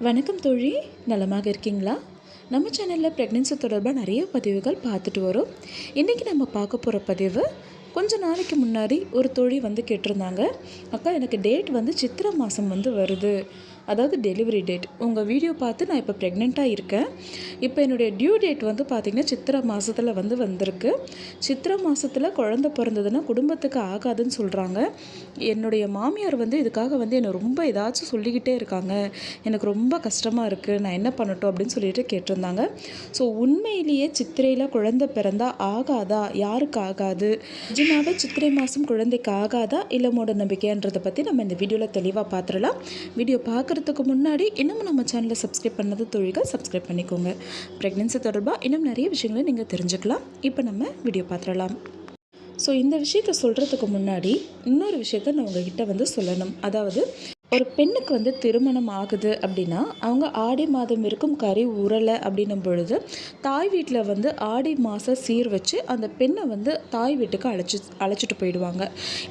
வணக்கம் தோழி நலமாக இருக்கீங்களா? நம்ம சேனலில் ப்ரெக்னென்சி தொடர்பாக நிறைய பதிவுகள் பார்த்துட்டு வரோம். இன்றைக்கி நம்ம பார்க்க போகிற பதிவு கொஞ்ச நாளைக்கு முன்னாடி ஒரு தோழி வந்து கேட்டிருந்தாங்க. அக்கா எனக்கு டேட் வந்து சித்திரை மாதம் வந்து வருது. அதாவது டெலிவரி டேட் உங்கள் வீடியோ பார்த்து நான் இப்போ ப்ரெக்னெண்ட்டாக இருக்கேன். இப்போ என்னுடைய டியூ டேட் வந்து பார்த்திங்கன்னா சித்திரை மாதத்தில் வந்து வந்திருக்கு. சித்திரை மாதத்தில் குழந்த பிறந்ததுன்னா குடும்பத்துக்கு ஆகாதுன்னு சொல்கிறாங்க என்னுடைய மாமியார் வந்து இதுக்காக வந்து என்னை ரொம்ப ஏதாச்சும் சொல்லிக்கிட்டே இருக்காங்க. எனக்கு ரொம்ப கஷ்டமாக இருக்குது நான் என்ன பண்ணட்டும் அப்படின்னு சொல்லிட்டு கேட்டிருந்தாங்க. ஸோ உண்மையிலேயே சித்திரையில் குழந்தை பிறந்தா ஆகாதா? யாருக்கு ஆகாது? நிஜமாவே சித்திரை மாதம் குழந்தைக்கு ஆகாதா? இல்லை மூட நம்பிக்கைன்றதை பற்றி நம்ம இந்த வீடியோவில் தெளிவாக பார்த்துடலாம் வீடியோ பார்க்குறதுக்கு முன்னாடி இன்னும் நம்ம சேனலை சப்ஸ்கிரைப் பண்ணது தொழில்கள் சப்ஸ்கிரைப் பண்ணிக்கோங்க. ப்ரெக்னென்சி தொடர்பாக இன்னும் நிறைய விஷயங்களை நீங்கள் தெரிஞ்சுக்கலாம். இப்போ நம்ம வீடியோ பார்த்துடலாம். ஸோ இந்த விஷயத்த சொல்கிறதுக்கு முன்னாடி இன்னொரு விஷயத்த நான் உங்ககிட்ட வந்து சொல்லணும். அதாவது ஒரு பெண்ணுக்கு வந்து திருமணம் ஆகுது அப்படின்னா அவங்க ஆடி மாதம் இருக்கும் கறி உரலை அப்படின்னும் பொழுது தாய் வீட்டில் வந்து ஆடி மாதம் சீர் வச்சு அந்த பெண்ணை வந்து தாய் வீட்டுக்கு அழைச்சி அழைச்சிட்டு போயிடுவாங்க.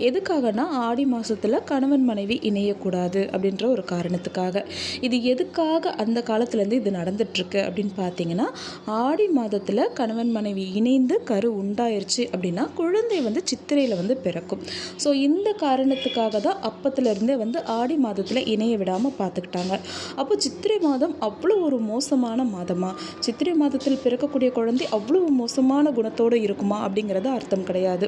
எதுக்காகனா ஆடி மாதத்தில் கணவன் மனைவி இணையக்கூடாது அப்படின்ற ஒரு காரணத்துக்காக. இது எதுக்காக அந்த காலத்துலேருந்து இது நடந்துட்டுருக்கு அப்படின்னு பார்த்தீங்கன்னா ஆடி மாதத்தில் கணவன் மனைவி இணைந்து கரு உண்டாயிருச்சு அப்படின்னா குழந்தை வந்து சித்திரையில் வந்து பிறக்கும். ஸோ இந்த காரணத்துக்காக தான் அப்பத்துலேருந்தே வந்து ஆடி மாதத்தில் இணைய விடாமல் பார்த்துக்கிட்டாங்க அப்போ சித்திரை மாதம் அவ்வளோ ஒரு மோசமான மாதமா? சித்திரை மாதத்தில் பிறக்கக்கூடிய குழந்தை அவ்வளோ மோசமான குணத்தோடு இருக்குமா? அப்படிங்கிறது அர்த்தம் கிடையாது.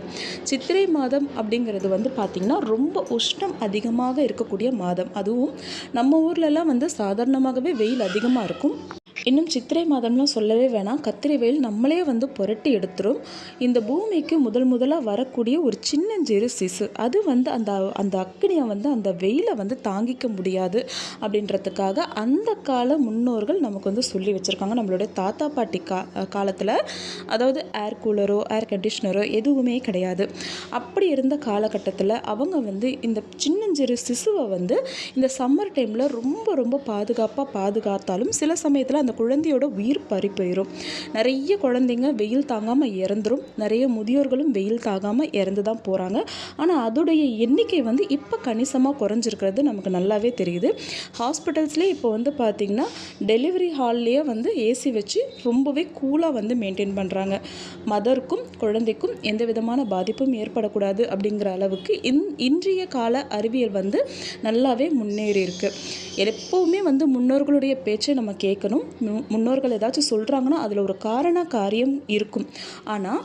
சித்திரை மாதம் அப்படிங்கிறது வந்து பார்த்திங்கன்னா ரொம்ப உஷ்ணம் அதிகமாக இருக்கக்கூடிய மாதம். அதுவும் நம்ம ஊர்லலாம் வந்து சாதாரணமாகவே வெயில் அதிகமாக இருக்கும். இன்னும் சித்திரை மாதம்லாம் சொல்லவே வேணாம். கத்திரி வெயில் நம்மளே வந்து புரட்டி எடுத்துரும். இந்த பூமிக்கு முதல் முதலாக வரக்கூடிய ஒரு சின்னஞ்சிறு சிசு. அது வந்து அந்த அந்த அக்னியை வந்து அந்த வெயிலை வந்து தாங்கிக்க முடியாது அப்படின்றதுக்காக அந்த கால முன்னோர்கள் நமக்கு வந்து சொல்லி வச்சுருக்காங்க. நம்மளுடைய தாத்தா பாட்டி கா காலத்தில் அதாவது ஏர் கூலரோ ஏர் கண்டிஷ்னரோ எதுவுமே கிடையாது. அப்படி இருந்த காலகட்டத்தில் அவங்க வந்து இந்த சின்னஞ்சிறு சிசுவை வந்து இந்த சம்மர் டைமில் ரொம்ப ரொம்ப பாதுகாப்பாக பாதுகாத்தாலும் சில சமயத்தில் அந்த குழந்தையோட உயிர் பறி போயிடும் நிறைய குழந்தைங்க வெயில் தாங்காமல் இறந்துரும். நிறைய முதியோர்களும் வெயில் தாங்காமல் இறந்து தான் போகிறாங்க ஆனால் அதோடைய எண்ணிக்கை வந்து இப்போ கணிசமாக குறைஞ்சிருக்கிறது நமக்கு நல்லாவே தெரியுது. ஹாஸ்பிட்டல்ஸ்லேயே இப்போ வந்து பார்த்திங்கன்னா டெலிவரி ஹால்லேயே வந்து ஏசி வச்சு ரொம்பவே கூலாக வந்து மெயின்டைன் பண்ணுறாங்க மதருக்கும் குழந்தைக்கும் எந்த விதமான பாதிப்பும் ஏற்படக்கூடாது அப்படிங்கிற அளவுக்கு இன் இன்றைய கால அறிவியல் வந்து நல்லாவே முன்னேறியிருக்கு. எப்போவுமே வந்து முன்னோர்களுடைய பேச்சை நம்ம கேட்கணும். முன்னோர்கள் ஏதாச்சும் சொல்கிறாங்கன்னா அதில் ஒரு காரண காரியம் இருக்கும். ஆனால்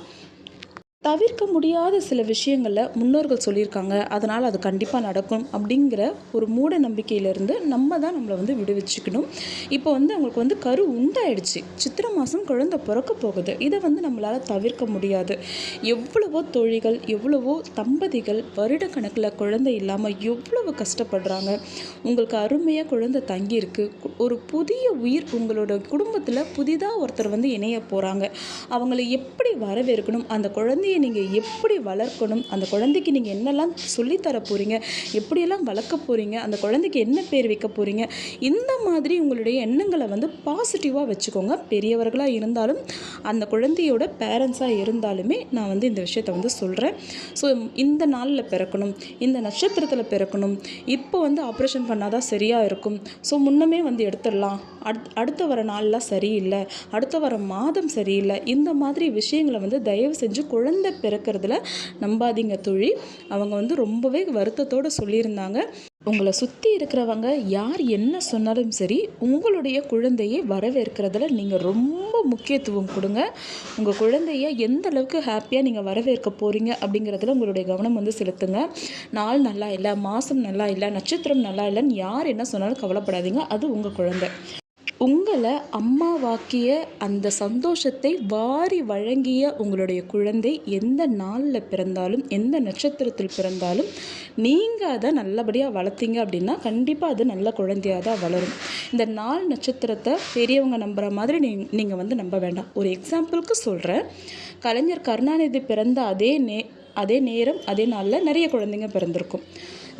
தவிர்க்க முடியாத சில விஷயங்களில் முன்னோர்கள் சொல்லியிருக்காங்க. அதனால் அது கண்டிப்பாக நடக்கும் அப்படிங்கிற ஒரு மூட நம்பிக்கையிலேருந்து நம்ம தான் நம்மளை வந்து விடுவிச்சுக்கணும். இப்போ வந்து அவங்களுக்கு வந்து கரு உண்டாயிடுச்சு. சித்திரை மாதம் குழந்தை பிறக்க போகுது. இதை வந்து நம்மளால் தவிர்க்க முடியாது. எவ்வளவோ தொழில்கள் எவ்வளவோ தம்பதிகள் வருட கணக்கில் குழந்தை இல்லாமல் எவ்வளவு கஷ்டப்படுறாங்க. உங்களுக்கு அருமையாக குழந்தை தங்கியிருக்கு. ஒரு புதிய உயிர் உங்களோட குடும்பத்தில் புதிதாக ஒருத்தர் வந்து இணைய போகிறாங்க அவங்களை எப்படி வரவேற்கணும்? அந்த குழந்தைய குழந்தைய நீங்கள் எப்படி வளர்க்கணும்? அந்த குழந்தைக்கு நீங்கள் என்னெல்லாம் சொல்லித்தர போகிறீங்க எப்படியெல்லாம் வளர்க்க போகிறீங்க அந்த குழந்தைக்கு என்ன பேர் வைக்க போகிறீங்க இந்த மாதிரி உங்களுடைய எண்ணங்களை வந்து பாசிட்டிவாக வச்சுக்கோங்க. பெரியவர்களாக இருந்தாலும் அந்த குழந்தையோட பேரண்ட்ஸாக இருந்தாலுமே நான் வந்து இந்த விஷயத்த வந்து சொல்கிறேன் ஸோ இந்த நாளில் பிறக்கணும். இந்த நட்சத்திரத்தில் பிறக்கணும். இப்போ வந்து ஆப்ரேஷன் பண்ணால் தான் சரியாக இருக்கும். ஸோ முன்னமே வந்து எடுத்துடலாம். அடுத் அடுத்த வர நாளெலாம் சரியில்லை. அடுத்த வர மாதம் சரியில்லை. இந்த மாதிரி விஷயங்களை வந்து தயவு செஞ்சு குழந்தை குழந்தை பிறக்கிறதுல நம்பாதீங்க தொழில் அவங்க வந்து ரொம்பவே வருத்தத்தோடு சொல்லியிருந்தாங்க. உங்களை சுற்றி இருக்கிறவங்க யார் என்ன சொன்னாலும் சரி உங்களுடைய குழந்தையை வரவேற்கிறதுல நீங்கள் ரொம்ப முக்கியத்துவம் கொடுங்க. உங்கள் குழந்தைய எந்த அளவுக்கு ஹாப்பியாக நீங்கள் வரவேற்க போகிறீங்க அப்படிங்கிறதுல உங்களுடைய கவனம் வந்து செலுத்துங்க. நாள் நல்லா இல்லை மாதம் நல்லா இல்லை நட்சத்திரம் நல்லா இல்லைன்னு யார் என்ன சொன்னாலும் கவலைப்படாதீங்க. அது உங்கள் குழந்தை. உங்களை அம்மாவாக்கிய அந்த சந்தோஷத்தை வாரி வழங்கிய உங்களுடைய குழந்தை எந்த நாளில் பிறந்தாலும் எந்த நட்சத்திரத்தில் பிறந்தாலும் நீங்கள் அதை நல்லபடியாக வளர்த்தீங்க அப்படின்னா கண்டிப்பாக அது நல்ல குழந்தையாக தான் வளரும். இந்த நாள் நட்சத்திரத்தை பெரியவங்க நம்புகிற மாதிரி நீ நீங்கள் வந்து நம்ப வேண்டாம். ஒரு எக்ஸாம்பிளுக்கு சொல்கிறேன் கலைஞர் கருணாநிதி பிறந்த அதே நே அதே நேரம் அதே நாளில் நிறைய குழந்தைங்க பிறந்திருக்கும்.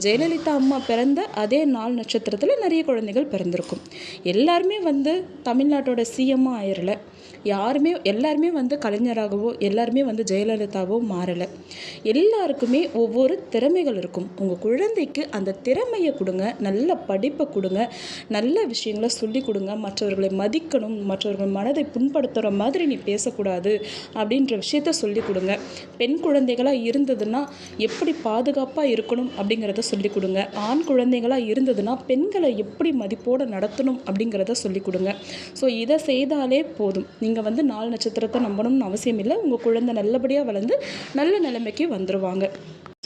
ஜெயலலிதா அம்மா பிறந்த அதே நாள் நட்சத்திரத்தில் நிறைய குழந்தைகள் பிறந்திருக்கும். எல்லாருமே வந்து தமிழ்நாட்டோட சிஎம்மாக ஆயிரல. யாருமே எல்லாருமே வந்து கலைஞராகவோ எல்லாருமே வந்து ஜெயலலிதாவோ மாறலை. எல்லாருக்குமே ஒவ்வொரு திறமைகள் இருக்கும். உங்கள் குழந்தைக்கு அந்த திறமையை கொடுங்க நல்ல படிப்பை கொடுங்க நல்ல விஷயங்களை சொல்லி கொடுங்க மற்றவர்களை மதிக்கணும் மற்றவர்கள் மனதை புண்படுத்துகிற மாதிரி நீ பேசக்கூடாது அப்படின்ற விஷயத்த சொல்லி கொடுங்க. பெண் குழந்தைகளாக இருந்ததுன்னா எப்படி பாதுகாப்பாக இருக்கணும் அப்படிங்கிறத சொல்லி கொடுங்க. ஆண் குழந்தைகளாக இருந்ததுன்னா பெண்களை எப்படி மதிப்போடு நடத்தணும் அப்படிங்கிறத சொல்லி கொடுங்க. ஸோ இதை செய்தாலே போதும். நீங்கள் வந்து நாலு நட்சத்திரத்தை நம்பணும்னு அவசியம் இல்லை. உங்கள் குழந்தை நல்லபடியாக வளர்ந்து நல்ல நிலைமைக்கு வந்துடுவாங்க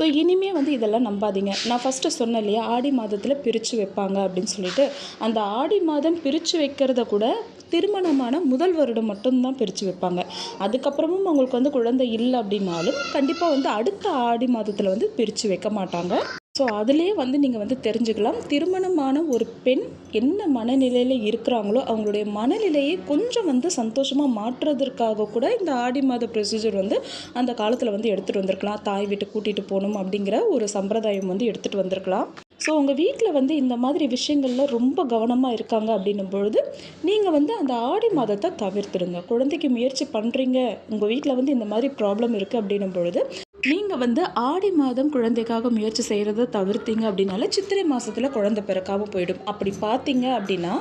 ஸோ இனிமே வந்து இதெல்லாம் நம்பாதீங்க. நான் ஃபஸ்ட்டு சொன்னேன் இல்லையா ஆடி மாதத்தில் பிரித்து வைப்பாங்க அப்படின்னு சொல்லிட்டு. அந்த ஆடி மாதம் பிரித்து வைக்கிறத கூட திருமணமான முதல் வருடம் மட்டும்தான் பிரித்து வைப்பாங்க. அதுக்கப்புறமும் அவங்களுக்கு வந்து குழந்தை இல்லை அப்படின்னாலும் கண்டிப்பாக வந்து அடுத்த ஆடி மாதத்தில் வந்து பிரித்து வைக்க மாட்டாங்க. ஸோ அதிலே வந்து நீங்கள் வந்து தெரிஞ்சுக்கலாம். திருமணமான ஒரு பெண் என்ன மனநிலையில் இருக்கிறாங்களோ அவங்களுடைய மனநிலையை கொஞ்சம் வந்து சந்தோஷமாக மாற்றுறதற்காக கூட இந்த ஆடி மாத ப்ரொசீஜர் வந்து அந்த காலத்தில் வந்து எடுத்துகிட்டு வந்திருக்கலாம். தாய் வீட்டு கூட்டிகிட்டு போகணும் அப்படிங்கிற ஒரு சம்பிரதாயம் வந்து எடுத்துகிட்டு வந்திருக்கலாம். ஸோ உங்கள் வீட்டில் வந்து இந்த மாதிரி விஷயங்களில் ரொம்ப கவனமாக இருக்காங்க அப்படின்னும் பொழுது நீங்கள் வந்து அந்த ஆடி மாதத்தை தவிர்த்துடுங்க. குழந்தைக்கு முயற்சி பண்ணுறீங்க உங்கள் வீட்டில் வந்து இந்த மாதிரி ப்ராப்ளம் இருக்குது அப்படின்னும் பொழுது நீங்கள் வந்து ஆடி மாதம் குழந்தைக்காக முயற்சி செய்கிறத தவிர்த்தீங்க அப்படின்னால சித்திரை மாதத்தில் குழந்தை பிறக்காமல் போயிடும். அப்படி பார்த்தீங்க அப்படின்னா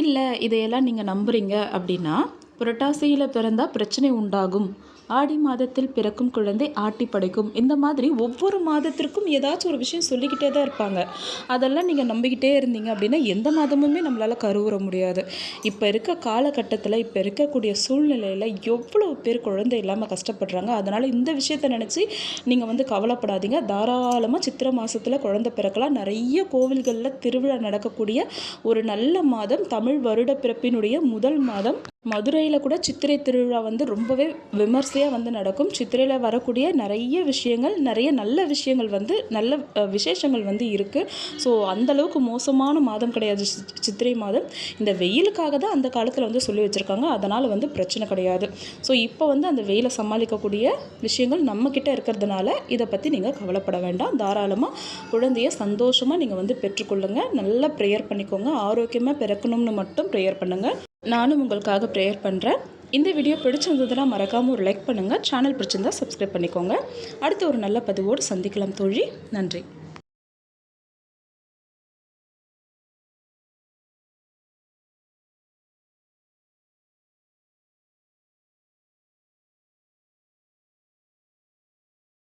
இல்லை இதையெல்லாம் நீங்கள் நம்புகிறீங்க அப்படின்னா புரட்டாசியில் பிறந்தால் பிரச்சனை உண்டாகும். ஆடி மாதத்தில் பிறக்கும் குழந்தை ஆட்டி படைக்கும். இந்த மாதிரி ஒவ்வொரு மாதத்திற்கும் ஏதாச்சும் ஒரு விஷயம் சொல்லிக்கிட்டே தான் இருப்பாங்க. அதெல்லாம் நீங்கள் நம்பிக்கிட்டே இருந்தீங்க அப்படின்னா எந்த மாதமுமே நம்மளால் கருவுற முடியாது. இப்போ இருக்க காலகட்டத்தில் இப்போ இருக்கக்கூடிய சூழ்நிலையில் எவ்வளோ பேர் குழந்தை இல்லாமல் கஷ்டப்படுறாங்க. அதனால் இந்த விஷயத்தை நினச்சி நீங்கள் வந்து கவலைப்படாதீங்க. தாராளமாக சித்திரை மாதத்தில் குழந்தை பிறக்கலாம். நிறைய கோவில்களில் திருவிழா நடக்கக்கூடிய ஒரு நல்ல மாதம் தமிழ் வருட பிறப்பினுடைய முதல் மாதம். மதுரையில் கூட சித்திரை திருவிழா வந்து ரொம்பவே விமர்சையாக வந்து நடக்கும். சித்திரையில் வரக்கூடிய நிறைய விஷயங்கள் நிறைய நல்ல விஷயங்கள் வந்து நல்ல விசேஷங்கள் வந்து இருக்குது ஸோ அந்தளவுக்கு மோசமான மாதம் கிடையாது. சித்திரை மாதம். இந்த வெயிலுக்காக தான் அந்த காலத்தில் வந்து சொல்லி வச்சுருக்காங்க. அதனால் வந்து பிரச்சனை கிடையாது. ஸோ இப்போ வந்து அந்த வெயிலை சமாளிக்கக்கூடிய விஷயங்கள் நம்மக்கிட்ட இருக்கிறதுனால இதை பற்றி நீங்கள் கவலைப்பட வேண்டாம். தாராளமாக குழந்தைய சந்தோஷமாக நீங்கள் வந்து பெற்றுக்கொள்ளுங்கள் நல்லா ப்ரேயர் பண்ணிக்கோங்க. ஆரோக்கியமாக பிறக்கணும்னு மட்டும் ப்ரேயர் பண்ணுங்கள் நானும் உங்களுக்காக ப்ரேயர் பண்ணுறேன் இந்த வீடியோ பிடிச்சிருந்ததுன்னா மறக்காமல் ஒரு லைக் பண்ணுங்கள் சேனல் பிடிச்சிருந்தா சப்ஸ்கிரைப் பண்ணிக்கோங்க. அடுத்து ஒரு நல்ல பதிவோடு சந்திக்கலாம் தோழி. நன்றி.